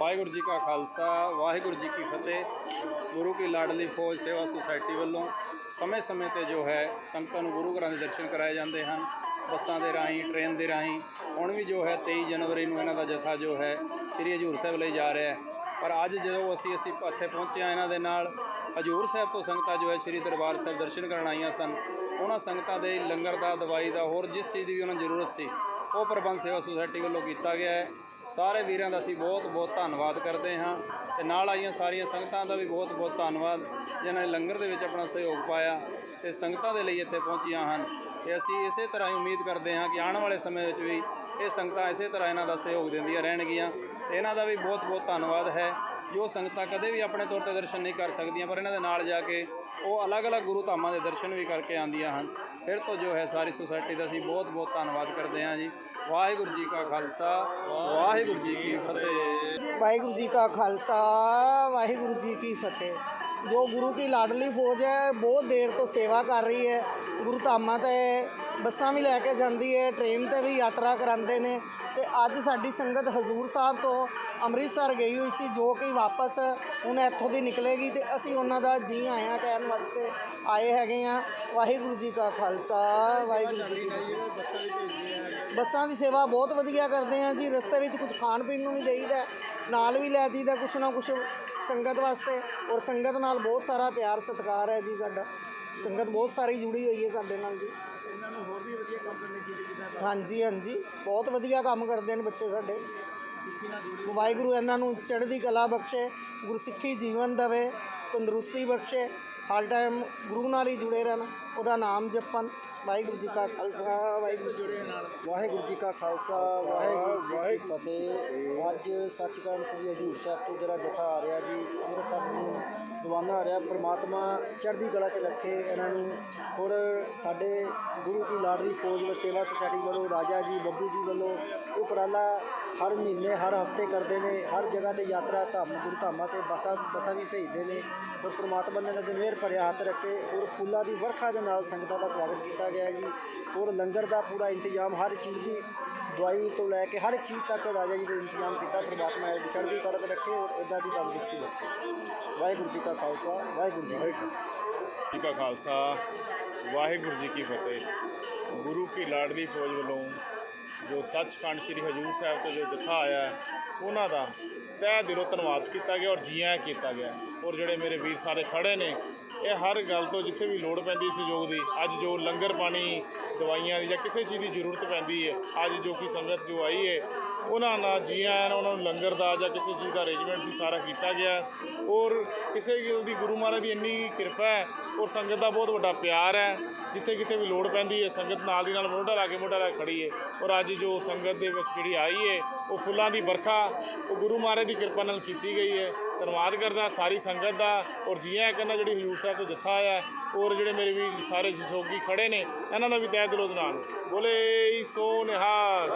ਵਾਹਿਗੁਰੂ ਜੀ ਕਾ ਖਾਲਸਾ, ਵਾਹਿਗੁਰੂ ਜੀ ਕੀ ਫਤਿਹ। ਗੁਰੂ ਕੀ ਲਾਡਲੀ ਫੌਜ ਸੇਵਾ ਸੁਸਾਇਟੀ ਵੱਲੋਂ ਸਮੇਂ-ਸਮੇਂ ਤੇ ਜੋ ਹੈ ਸੰਗਤਾਂ ਨੂੰ ਗੁਰੂ ਘਰਾਂ ਦੇ ਦਰਸ਼ਨ ਕਰਾਏ ਜਾਂਦੇ ਹਨ, ਬੱਸਾਂ ਦੇ ਰਾਹੀਂ, ਟ੍ਰੇਨ ਦੇ ਰਾਹੀਂ। ਹੁਣ ਵੀ ਜੋ ਹੈ 23 ਜਨਵਰੀ ਨੂੰ ਇਹਨਾਂ ਦਾ ਜਥਾ ਜੋ ਹੈ ਸ੍ਰੀ ਹਜੂਰ ਸਾਹਿਬ ਲਈ ਜਾ ਰਿਹਾ ਹੈ। ਪਰ ਅੱਜ ਜਦੋਂ ਅਸੀਂ ਅਸੀਂ ਇੱਥੇ ਪਹੁੰਚੇ ਹਾਂ ਇਹਨਾਂ ਦੇ ਨਾਲ, ਹਜੂਰ ਸਾਹਿਬ ਤੋਂ ਸੰਗਤਾਂ ਜੋ ਹੈ ਸ੍ਰੀ ਦਰਬਾਰ ਸਾਹਿਬ ਦਰਸ਼ਨ ਕਰਨ ਆਈਆਂ ਸਨ। ਉਹਨਾਂ ਸੰਗਤਾਂ ਦੇ ਲੰਗਰ ਦਾ, ਦਵਾਈ ਦਾ, ਹੋਰ ਜਿਸ ਚੀਜ਼ ਦੀ ਵੀ ਉਹਨਾਂ ਨੂੰ ਜ਼ਰੂਰਤ ਸੀ, ਉਹ ਪ੍ਰਬੰਧ ਸੇਵਾ ਸੁਸਾਇਟੀ ਵੱਲੋਂ ਕੀਤਾ ਗਿਆ ਹੈ। ਸਾਰੇ ਵੀਰਾਂ ਦਾ ਅਸੀਂ ਬਹੁਤ ਬਹੁਤ ਧੰਨਵਾਦ ਕਰਦੇ ਹਾਂ ਤੇ ਨਾਲ ਆਈਆਂ ਸਾਰੀਆਂ ਸੰਗਤਾਂ ਦਾ ਵੀ ਬਹੁਤ ਬਹੁਤ ਧੰਨਵਾਦ ਜਿਨ੍ਹਾਂ ਨੇ ਲੰਗਰ ਦੇ ਵਿੱਚ ਆਪਣਾ ਸਹਿਯੋਗ ਪਾਇਆ ਤੇ ਸੰਗਤਾਂ ਦੇ ਲਈ ਇੱਥੇ ਪਹੁੰਚੀਆਂ ਹਨ। ਤੇ ਅਸੀਂ ਇਸੇ ਤਰ੍ਹਾਂ ਹੀ ਉਮੀਦ ਕਰਦੇ ਹਾਂ ਕਿ ਆਉਣ ਵਾਲੇ ਸਮੇਂ ਵਿੱਚ ਵੀ ਇਹ ਸੰਗਤਾਂ ਇਸੇ ਤਰ੍ਹਾਂ ਇਹਨਾਂ ਦਾ ਸਹਿਯੋਗ ਦਿੰਦੀਆਂ ਰਹਿਣਗੀਆਂ। ਇਹਨਾਂ ਦਾ ਵੀ ਬਹੁਤ ਬਹੁਤ ਧੰਨਵਾਦ ਹੈ। ਜੋ ਸੰਗਤਾਂ ਕਦੇ ਵੀ ਆਪਣੇ ਤੌਰ ਤੇ ਦਰਸ਼ਨ ਨਹੀਂ ਕਰ ਸਕਦੀਆਂ, ਪਰ ਇਹਨਾਂ ਦੇ ਨਾਲ ਜਾ ਕੇ ਉਹ ਅਲੱਗ-ਅਲੱਗ ਗੁਰੂ ਧਾਮਾਂ ਦੇ ਦਰਸ਼ਨ ਵੀ ਕਰਕੇ ਆਉਂਦੀਆਂ ਹਨ। ਫਿਰ ਤੋਂ ਜੋ ਹੈ ਸਾਰੀ ਸੁਸਾਇਟੀ ਦਾ ਅਸੀਂ ਬਹੁਤ ਬਹੁਤ ਧੰਨਵਾਦ ਕਰਦੇ ਹਾਂ ਜੀ। ਵਾਹਿਗੁਰੂ ਜੀ ਕਾ ਖਾਲਸਾ, ਵਾਹਿਗੁਰੂ ਜੀ ਕੀ ਫਤਿਹ। ਵਾਹਿਗੁਰੂ ਜੀ ਕਾ ਖਾਲਸਾ, ਵਾਹਿਗੁਰੂ ਜੀ ਕੀ ਫਤਿਹ। ਜੋ ਗੁਰੂ ਕੀ ਲਾਡਲੀ ਫੌਜ ਹੈ, ਬਹੁਤ ਦੇਰ ਤੋਂ ਸੇਵਾ ਕਰ ਰਹੀ ਹੈ। ਗੁਰੂ ਧਾਮਾਂ ਤੇ ਬੱਸਾਂ ਵੀ ਲੈ ਕੇ ਜਾਂਦੀ ਹੈ ਟ੍ਰੇਨ ਤੇ ਵੀ ਯਾਤਰਾ ਕਰਾਉਂਦੇ ਨੇ ਤੇ ਅੱਜ ਸਾਡੀ ਸੰਗਤ ਹਜ਼ੂਰ ਸਾਹਿਬ ਤੋਂ ਅੰਮ੍ਰਿਤਸਰ ਗਈ ਹੋਈ ਸੀ ਜੋ ਕਿ ਵਾਪਸ ਹੁਣ ਇੱਥੋਂ ਦੀ ਨਿਕਲੇਗੀ ਤੇ ਅਸੀਂ ਉਹਨਾਂ ਦਾ ਜੀ ਆਇਆਂ ਕਹਿਣ ਵਾਸਤੇ ਆਏ ਹੈਗੇ ਆ ਵਾਹਿਗੁਰੂ ਜੀ ਕਾ ਖਾਲਸਾ, ਵਾਹਿਗੁਰੂ ਜੀ ਕੀ ਫਤਿਹ। ਬੱਸਾਂ ਦੀ ਸੇਵਾ ਬਹੁਤ ਵਧੀਆ ਕਰਦੇ ਆ ਜੀ, ਰਸਤੇ ਵਿੱਚ ਕੁਝ ਖਾਣ ਪੀਣ ਨੂੰ ਵੀ ਦੇਈਦਾ ਨਾਲ ਵੀ ਲੈ ਜੀਦਾ ਕੁਛ ਨਾ ਕੁਛ ਸੰਗਤ ਵਾਸਤੇ ਔਰ ਸੰਗਤ ਨਾਲ ਬਹੁਤ ਸਾਰਾ ਪਿਆਰ ਸਤਿਕਾਰ ਹੈ ਜੀ ਸਾਡਾ। ਸੰਗਤ ਬਹੁਤ ਸਾਰੀ ਜੁੜੀ ਹੋਈ ਹੈ ਸਾਡੇ ਨਾਲ ਜੀ। ਇਹਨਾਂ ਨੂੰ ਹੋਰ ਵੀ ਵਧੀਆ ਕੰਮ ਕਰਨੇ ਚਾਹੀਦੇ ਜਿੱਦਾਂ ਹਾਂਜੀ ਹਾਂਜੀ। ਬਹੁਤ ਵਧੀਆ ਕੰਮ ਕਰਦੇ ਨੇ ਬੱਚੇ ਸਾਡੇ। ਵਾਹਿਗੁਰੂ ਇਹਨਾਂ ਨੂੰ ਚੜ੍ਹਦੀ ਕਲਾ ਬਖਸ਼ੇ ਗੁਰਸਿੱਖੀ ਜੀਵਨ ਦੇਵੇ ਤੰਦਰੁਸਤੀ ਬਖਸ਼ੇ ਹਰ ਟਾਈਮ ਗੁਰੂ ਨਾਲ ਹੀ ਜੁੜੇ ਰਹਿਣ ਉਹਦਾ ਨਾਮ ਜਪਣ। ਵਾਹਿਗੁਰੂ ਜੀ ਕਾ ਖਾਲਸਾ, ਵਾਹਿਗੁਰੂ ਜੀ ਵਾਹਿਗੁਰੂ ਜੀ ਕਾ ਖਾਲਸਾ, ਵਾਹਿਗੁਰੂ ਜੀ ਕੀ ਫਤਿਹ। ਅੱਜ ਸੱਚਖੰਡ ਸ੍ਰੀ ਹਜੂਰ ਸਾਹਿਬ ਤੋਂ ਜਿਹੜਾ ਜਥਾ ਆ ਰਿਹਾ ਜੀ, ਅੰਮ੍ਰਿਤਸਰ ਨੂੰ ਰਵਾਨਾ ਹੋ ਰਿਹਾ, ਪ੍ਰਮਾਤਮਾ ਚੜ੍ਹਦੀ ਕਲਾ 'ਚ ਰੱਖੇ ਇਹਨਾਂ ਨੂੰ। ਔਰ ਸਾਡੇ ਗੁਰੂ ਕੀ ਲਾਡਲੀ ਫੌਜ ਵੱਲੋਂ, ਸੇਵਾ ਸੁਸਾਇਟੀ ਵੱਲੋਂ, ਰਾਜਾ ਜੀ, ਬੱਬੂ ਜੀ ਵੱਲੋਂ ਉਪਰਾਲਾ ਹਰ ਮਹੀਨੇ, ਹਰ ਹਫ਼ਤੇ ਕਰਦੇ ਨੇ। ਹਰ ਜਗ੍ਹਾ ਤੇ ਯਾਤਰਾ ਧਾਮ, ਗੁਰੂ ਧਾਮਾਂ ਤੇ ਬੱਸਾਂ ਬੱਸਾਂ ਵੀ ਭੇਜਦੇ ਨੇ। ਔਰ ਪ੍ਰਮਾਤਮਾ ਨੇ ਇਹਨਾਂ ਦੇ ਮਿਹਰ ਭਰਿਆ ਹੱਥ ਰੱਖੇ। ਔਰ ਫੁੱਲਾਂ ਦੀ ਵਰਖਾ ਦੇ ਨਾਲ ਸੰਗਤਾਂ ਦਾ ਸਵਾਗਤ ਕੀਤਾ ਗਿਆ ਜੀ। ਔਰ ਲੰਗਰ ਦਾ ਪੂਰਾ ਇੰਤਜ਼ਾਮ ਹਰ ਚੀਜ਼ ਦੀ ਦਵਾਈ ਤੋਂ ਲੈ ਕੇ ਹਰ ਇੱਕ ਚੀਜ਼ ਤੱਕ ਰਾਜਾ ਜੀ ਦੇ ਇੰਤਜ਼ਾਮ ਕੀਤਾ, ਪ੍ਰਮਾਤਮਾ ਇਹ ਚੜ੍ਹਦੀ ਕਲਾ ਤੇ ਰੱਖੇ ਔਰ ਇਦਾਂ ਦੀ ਤੰਦਰੁਸਤੀ ਬਖਸ਼ੇ। ਵਾਹਿਗੁਰੂ ਜੀ ਕਾ ਖਾਲਸਾ, ਵਾਹਿਗੁਰੂ ਜੀ ਕੀ ਫਤਿਹ। ਜੀ ਕਾ ਖਾਲਸਾ, ਵਾਹਿਗੁਰੂ ਜੀ ਕੀ ਫਤਿਹ। ਗੁਰੂ ਕੀ ਲਾਡਲੀ ਫੌਜ ਵੱਲੋਂ ਜੋ ਸੱਚਖੰਡ ਸ੍ਰੀ ਹਜੂਰ ਸਾਹਿਬ ਤੋਂ ਜੋ ਜਥਾ ਆਇਆ ਉਹਨਾਂ ਦਾ ਤਹਿ ਦਿਲੋਂ ਧੰਨਵਾਦ ਕੀਤਾ ਗਿਆ ਔਰ ਜੀਆਂ ਕੀਤਾ ਗਿਆ ਔਰ ਜਿਹੜੇ ਮੇਰੇ ਵੀਰ ਸਾਰੇ ਖੜੇ ਨੇ, ਇਹ ਹਰ ਗੱਲ ਤੋਂ ਜਿੱਥੇ ਵੀ ਲੋੜ ਪੈਂਦੀ ਸਹਿਯੋਗ ਦੀ, ਅੱਜ ਜੋ ਲੰਗਰ ਪਾਣੀ, ਦਵਾਈਆਂ ਦੀ ਜਾਂ ਕਿਸੇ ਚੀਜ਼ ਦੀ ਜ਼ਰੂਰਤ ਪੈਂਦੀ ਹੈ, ਅੱਜ ਜੋ ਕਿ ਸੰਗਤ ਜੋ ਆਈ ਹੈ ਉਹਨਾਂ ਨਾਲ ਜੀਆਂ ਆਇਆਂ ਉਹਨਾਂ ਨੂੰ ਲੰਗਰ ਦਾ ਜਾਂ ਕਿਸੇ ਚੀਜ਼ ਦਾ ਅਰੇਂਜਮੈਂਟ ਸੀ, ਸਾਰਾ ਕੀਤਾ ਗਿਆ। ਔਰ ਕਿਸੇ ਗੱਲ ਦੀ ਗੁਰੂ ਮਹਾਰਾਜ ਦੀ ਇੰਨੀ ਕਿਰਪਾ ਹੈ, ਔਰ ਸੰਗਤ ਦਾ ਬਹੁਤ ਵੱਡਾ ਪਿਆਰ ਹੈ। ਜਿੱਥੇ ਕਿਤੇ ਵੀ ਲੋੜ ਪੈਂਦੀ ਹੈ, ਸੰਗਤ ਨਾਲ ਦੀ ਨਾਲ ਮੋਢਾ ਲਾ ਕੇ ਮੋਢਾ ਲਾ ਕੇ ਖੜੀ ਹੈ। ਔਰ ਅੱਜ ਜੋ ਸੰਗਤ ਦੇ ਵਿੱਚ ਜਿਹੜੀ ਆਈ ਹੈ, ਉਹ ਫੁੱਲਾਂ ਦੀ ਵਰਖਾ, ਉਹ ਗੁਰੂ ਮਹਾਰਾਜ ਦੀ ਕਿਰਪਾ ਨਾਲ ਕੀਤੀ ਗਈ ਹੈ। ਧੰਨਵਾਦ ਕਰਦਾ ਸਾਰੀ ਸੰਗਤ ਦਾ, ਔਰ ਜੀਆਂ ਕਰਨਾ ਜਿਹੜੀ ਹਜੂਰ ਸਾਹਿਬ ਤੋਂ ਜੱਥਾ ਆਇਆ ਔਰ ਜਿਹੜੇ ਮੇਰੇ ਵੀ ਸਾਰੇ ਸਹਿਯੋਗੀ ਖੜੇ ਨੇ, ਇਹਨਾਂ ਦਾ ਵੀ ਤਹਿ ਦਿਲੋਂ ਨਾਲ ਬੋਲੇ ਸੋ ਨਿਹਾਲ।